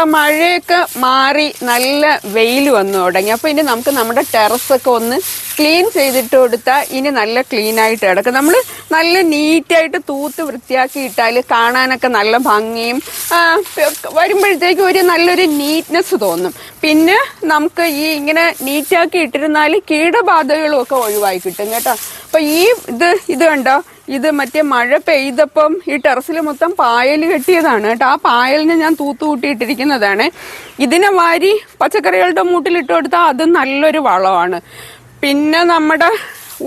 ഇതാ മഴയൊക്കെ മാറി നല്ല വെയിൽ വന്നു തുടങ്ങി. അപ്പൊ ഇനി നമുക്ക് നമ്മുടെ ടെറസൊക്കെ ഒന്ന് ക്ലീൻ ചെയ്തിട്ട് കൊടുത്താൽ ഇനി നല്ല ക്ലീൻ ആയിട്ട് കിടക്കും. നമ്മൾ നല്ല നീറ്റായിട്ട് തൂത്ത് വൃത്തിയാക്കി ഇട്ടാൽ കാണാനൊക്കെ നല്ല ഭംഗിയും വരുമ്പോഴത്തേക്കും ഒരു നല്ലൊരു നീറ്റ്നെസ് തോന്നും. പിന്നെ നമുക്ക് ഈ ഇങ്ങനെ നീറ്റാക്കി ഇട്ടിരുന്നാൽ കീടബാധകളും ഒക്കെ ഒഴിവായി കിട്ടും കേട്ടോ. അപ്പൊ ഈ ഇത് ഇത് കണ്ടോ? ഇത് മറ്റേ മഴ പെയ്തപ്പം ഈ ടെറസിൽ മൊത്തം പായൽ കെട്ടിയതാണ് കേട്ടോ. ആ പായലിനെ ഞാൻ തൂത്തുകൂട്ടിയിട്ടിരിക്കുന്നതാണ് ഇതിനെ വാരി പച്ചക്കറികളുടെ മൂട്ടിലിട്ട് കൊടുത്താൽ അത് നല്ലൊരു വളമാണ്. പിന്നെ നമ്മുടെ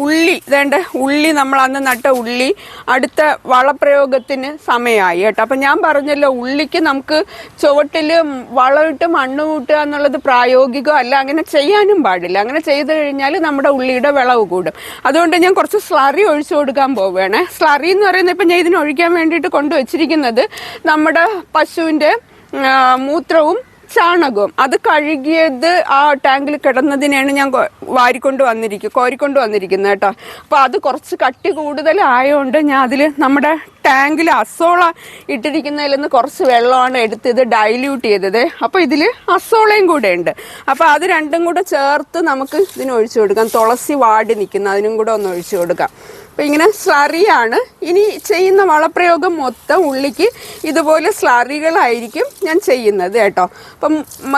ഉള്ളി ഇതേണ്ട ഉള്ളി നമ്മൾ അന്ന് നട്ട ഉള്ളി അടുത്ത വളപ്രയോഗത്തിന് സമയമായി കേട്ടോ. അപ്പം ഞാൻ പറഞ്ഞല്ലോ ഉള്ളിക്ക് നമുക്ക് ചുവട്ടിൽ വളമിട്ട് മണ്ണ് കൂട്ടുക എന്നുള്ളത് പ്രായോഗികം അല്ല അങ്ങനെ ചെയ്യാനും പാടില്ല. അങ്ങനെ ചെയ്തു കഴിഞ്ഞാൽ നമ്മുടെ ഉള്ളിയുടെ വിളവ് കൂടും. അതുകൊണ്ട് ഞാൻ കുറച്ച് സ്ലറി ഒഴിച്ചു കൊടുക്കാൻ പോവുകയാണ്. സ്ലറി എന്ന് പറയുന്നത് ഇപ്പം ഞാൻ ഇതിന് ഒഴിക്കാൻ വേണ്ടിയിട്ട് കൊണ്ടുവച്ചിരിക്കുന്നത് നമ്മുടെ പശുവിന്റെ മൂത്രവും ചാണകവും അത് കഴുകിയത് ആ ടാങ്കിൽ കിടന്നതിനെയാണ് ഞാൻ വാരിക്കൊണ്ട് വന്നിരിക്കും കോരിക്കൊണ്ട് വന്നിരിക്കുന്നത് കേട്ടോ. അപ്പോൾ അത് കുറച്ച് കട്ടി കൂടുതലായതുകൊണ്ട് ഞാൻ അതിൽ നമ്മുടെ ടാങ്കിൽ അസോള ഇട്ടിരിക്കുന്നതിൽ നിന്ന് കുറച്ച് വെള്ളമാണ് എടുത്തത് ഡൈല്യൂട്ട് ചെയ്തത്. അപ്പോൾ ഇതിൽ അസോളയും കൂടെ ഉണ്ട്. അപ്പോൾ അത് രണ്ടും കൂടെ ചേർത്ത് നമുക്ക് ഇതിന് ഒഴിച്ചു കൊടുക്കാം. തുളസി വാടി നിൽക്കുന്ന അതിനും കൂടെ ഒന്ന് ഒഴിച്ചു കൊടുക്കാം. അപ്പം ഇങ്ങനെ സ്ലറിയാണ്. ഇനി ചെയ്യുന്ന വളപ്രയോഗം മൊത്തം ഉള്ളിക്ക് ഇതുപോലെ സ്ലറികളായിരിക്കും ഞാൻ ചെയ്യുന്നത് കേട്ടോ. അപ്പം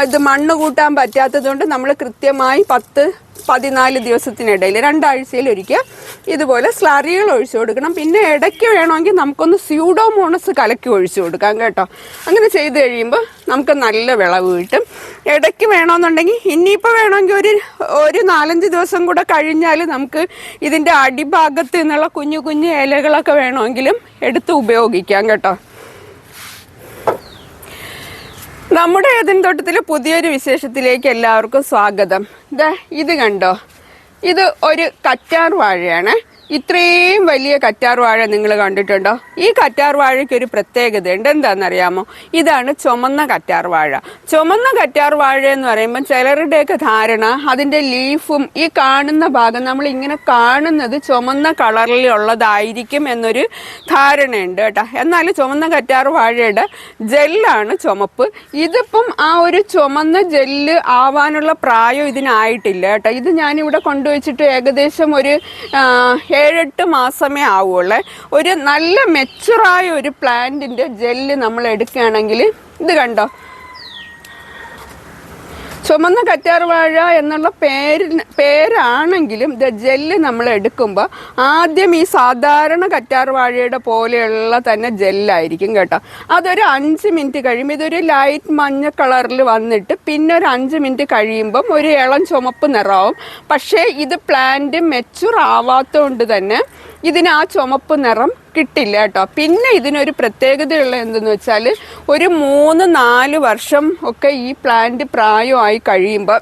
ഇത് മണ്ണ് കൂട്ടാൻ പറ്റാത്തത് കൊണ്ട് നമ്മൾ കൃത്യമായി പത്ത് പതിനാല് ദിവസത്തിനിടയിൽ രണ്ടാഴ്ചയിൽ ഒരിക്കൽ ഇതുപോലെ സ്ലറികൾ ഒഴിച്ചു കൊടുക്കണം. പിന്നെ ഇടയ്ക്ക് വേണമെങ്കിൽ നമുക്കൊന്ന് സ്യൂഡോമോണസ് കലക്കി ഒഴിച്ചു കൊടുക്കാം കേട്ടോ. അങ്ങനെ ചെയ്ത് കഴിയുമ്പോൾ നമുക്ക് നല്ല വിളവ് കിട്ടും. ഇടയ്ക്ക് വേണമെന്നുണ്ടെങ്കിൽ ഇനിയിപ്പോൾ വേണമെങ്കിൽ ഒരു ഒരു നാലഞ്ച് ദിവസം കൂടെ കഴിഞ്ഞാൽ നമുക്ക് ഇതിന്റെ അടിഭാഗത്ത് നിന്നുള്ള കുഞ്ഞു കുഞ്ഞു ഇലകളൊക്കെ വേണമെങ്കിലും എടുത്ത് ഉപയോഗിക്കാം കേട്ടോ. നമ്മുടെ തോട്ടത്തിലെ പുതിയൊരു വിശേഷത്തിലേക്ക് എല്ലാവർക്കും സ്വാഗതം. ഇത് കണ്ടോ? ഇത് ഒരു കറ്റാർ വാഴയാണ്. ഇത്രയും വലിയ കറ്റാർ വാഴ നിങ്ങൾ കണ്ടിട്ടുണ്ടോ? ഈ കറ്റാർ വാഴയ്ക്ക് ഒരു പ്രത്യേകത ഉണ്ട്. എന്താണെന്നറിയാമോ? ഇതാണ് ചുമന്ന കറ്റാർ വാഴ. ചുമന്ന കറ്റാർ വാഴ എന്ന് പറയുമ്പോൾ ചിലരുടെയൊക്കെ ധാരണ അതിന്റെ ലീഫും ഈ കാണുന്ന ഭാഗം നമ്മൾ ഇങ്ങനെ കാണുന്നത് ചുമന്ന കളറിലുള്ളതായിരിക്കും എന്നൊരു ധാരണയുണ്ട് കേട്ടോ. എന്നാൽ ചുമന്ന കറ്റാർ വാഴയുടെ ജെല്ലാണ് ചുമപ്പ്. ഇതിപ്പം ആ ഒരു ചുമന്ന ജെല്ല് ആവാനുള്ള പ്രായം ഇതിനായിട്ടില്ല കേട്ടോ. ഇത് ഞാനിവിടെ കൊണ്ടുവച്ചിട്ട് ഏകദേശം ഒരു ഏഴെട്ട് മാസമേ ആവുള്ളേ. ഒരു നല്ല മെച്ചുറായ ഒരു പ്ലാന്റിന്റെ ജെല്ല് നമ്മൾ എടുക്കുകയാണെങ്കിൽ ഇത് കണ്ടോ? ചുമന്ന കറ്റാർവാഴ എന്നുള്ള പേര് പേരാണെങ്കിലും ദ ജെല്ല് നമ്മൾ എടുക്കുമ്പോൾ ആദ്യം ഈ സാധാരണ കറ്റാർവാഴയുടെ പോലെയുള്ള തന്നെ ജെല്ലായിരിക്കും കേട്ടോ. അതൊരു അഞ്ച് മിനിറ്റ് കഴിയുമ്പോൾ ഇതൊരു ലൈറ്റ് മഞ്ഞ കളറിൽ വന്നിട്ട് പിന്നെ ഒരു അഞ്ച് മിനിറ്റ് കഴിയുമ്പം ഒരു ഇളം ചുമപ്പ് നിറവും. പക്ഷേ ഇത് പ്ലാന്റ് മെച്ചൂർ ആവാത്തതുകൊണ്ട് തന്നെ ഇതിന് ആ ചുമപ്പ് നിറം കിട്ടില്ല കേട്ടോ പിന്നെ ഇതിനൊരു പ്രത്യേകതയുള്ള എന്തെന്ന് വെച്ചാൽ ഒരു മൂന്ന് നാല് വർഷം ഒക്കെ ഈ പ്ലാന്റ് പ്രായമായി കഴിയുമ്പോൾ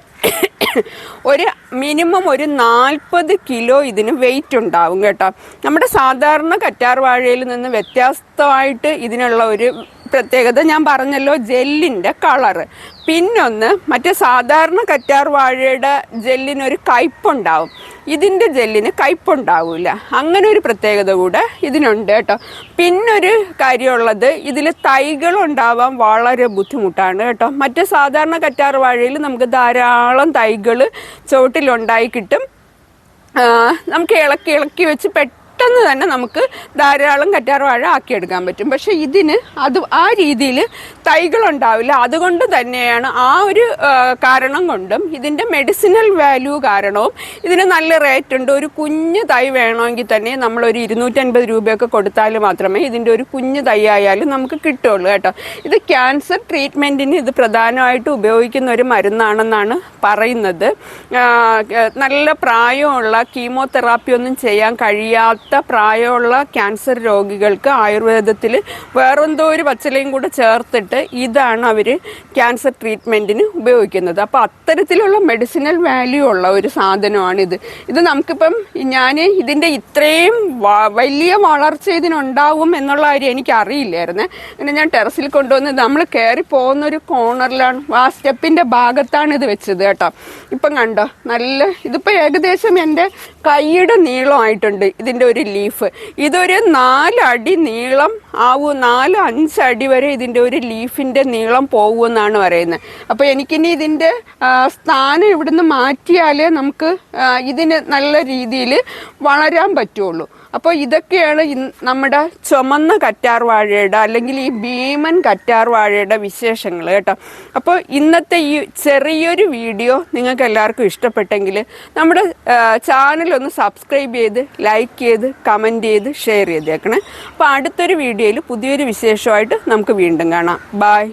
ഒരു മിനിമം ഒരു നാൽപ്പത് കിലോ ഇതിന് വെയിറ്റ് ഉണ്ടാവും കേട്ടോ. നമ്മുടെ സാധാരണ കറ്റാർ വാഴയിൽ നിന്ന് വ്യത്യസ്തമായിട്ട് ഇതിനുള്ള ഒരു പ്രത്യേകത ഞാൻ പറഞ്ഞല്ലോ ജെല്ലിന്റെ കളറ് പിന്നൊന്ന് മറ്റേ സാധാരണ കറ്റാർ വാഴയുടെ ജെല്ലിനൊരു കയ്പുണ്ടാവും. ഇതിന്റെ ജെല്ലിന് കയ്പുണ്ടാവില്ല അങ്ങനെ ഒരു പ്രത്യേകത കൂടെ ഇതിനുണ്ട് കേട്ടോ. പിന്നൊരു കാര്യമുള്ളത് ഇതിൽ തൈകൾ ഉണ്ടാവാൻ വളരെ ബുദ്ധിമുട്ടാണ് കേട്ടോ. മറ്റേ സാധാരണ കറ്റാർ വാഴയിൽ നമുക്ക് ധാരാളം തൈകൾ ചുവട്ടിലുണ്ടായി കിട്ടും. നമുക്ക് ഇളക്കി ഇളക്കി വെച്ച് പെട്ടെന്ന് തന്നെ നമുക്ക് ധാരാളം കറ്റാർ വാഴ ആക്കിയെടുക്കാൻ പറ്റും. പക്ഷെ ഇതിന് അത് ആ രീതിയിൽ തൈകളുണ്ടാവില്ല അതുകൊണ്ട് തന്നെയാണ് ആ ഒരു കാരണം കൊണ്ടും ഇതിന്റെ മെഡിസിനൽ വാല്യൂ കാരണവും ഇതിന് നല്ല റേറ്റ് ഉണ്ട്. ഒരു കുഞ്ഞ് തൈ വേണമെങ്കിൽ തന്നെ നമ്മൾ ഒരു ഇരുന്നൂറ്റൻപത് രൂപയൊക്കെ കൊടുത്താൽ മാത്രമേ ഇതിന്റെ ഒരു കുഞ്ഞ് തൈ ആയാലും നമുക്ക് കിട്ടുള്ളൂ കേട്ടോ. ഇത് ക്യാൻസർ ട്രീറ്റ്മെന്റിന് ഇത് പ്രധാനമായിട്ട് ഉപയോഗിക്കുന്ന ഒരു മരുന്നാണെന്നാണ് പറയുന്നത്. നല്ല പ്രായമുള്ള കീമോതെറാപ്പി ഒന്നും ചെയ്യാൻ കഴിയാത്ത പ്രായമുള്ള ക്യാൻസർ രോഗികൾക്ക് ആയുർവേദത്തിൽ വേറെന്തോ ഒരു പച്ചിലയും കൂടെ ചേർത്തിട്ട് ഇതാണ് അവർ ക്യാൻസർ ട്രീറ്റ്മെന്റിന് ഉപയോഗിക്കുന്നത്. അപ്പോൾ അത്തരത്തിലുള്ള മെഡിസിനൽ വാല്യൂ ഉള്ള ഒരു സാധനമാണിത്. ഇത് നമുക്കിപ്പം ഞാൻ ഇതിന്റെ ഇത്രയും വലിയ വളർച്ച ഇതിനുണ്ടാവും എന്നുള്ള കാര്യം എനിക്ക് അറിയില്ലായിരുന്നേ അങ്ങനെ ഞാൻ ടെറസിൽ കൊണ്ടുവന്ന് നമ്മൾ കയറി പോകുന്ന ഒരു കോർണറിലാണ് ആ സ്റ്റെപ്പിന്റെ ഭാഗത്താണ് ഇത് വെച്ചത് കേട്ടോ. ഇപ്പം കണ്ടോ നല്ല ഇതിപ്പോൾ ഏകദേശം എന്റെ കൈയുടെ നീളമായിട്ടുണ്ട്. ഇതിന്റെ ഒരു ലീഫ് ഇതൊരു നാലടി നീളം ആവും നാല് അഞ്ചടി വരെ ഇതിന്റെ ഒരു ലീഫിന്റെ നീളം പോകുമെന്നാണ് പറയുന്നത്. അപ്പോൾ എനിക്കിനി ഇതിന്റെ സ്ഥാനം ഇവിടുന്ന് മാറ്റിയാലേ നമുക്ക് ഇതിന് നല്ല രീതിയിൽ വളരാൻ പറ്റുള്ളൂ. അപ്പോൾ ഇതൊക്കെയാണ് നമ്മുടെ ചുമന്ന കറ്റാർ വാഴയുടെ അല്ലെങ്കിൽ ഈ ഭീമൻ കറ്റാർ വാഴയുടെ വിശേഷങ്ങൾ കേട്ടോ. അപ്പോൾ ഇന്നത്തെ ഈ ചെറിയൊരു വീഡിയോ നിങ്ങൾക്ക് എല്ലാവർക്കും ഇഷ്ടപ്പെട്ടെങ്കിൽ നമ്മുടെ ചാനൽ ഒന്ന് സബ്സ്ക്രൈബ് ചെയ്ത് ലൈക്ക് ചെയ്ത് കമന്റ് ചെയ്ത് ഷെയർ ചെയ്തേക്കണേ. അപ്പോൾ അടുത്തൊരു വീഡിയോയിൽ പുതിയൊരു വിശേഷമായിട്ട് നമുക്ക് വീണ്ടും കാണാം. ബായ്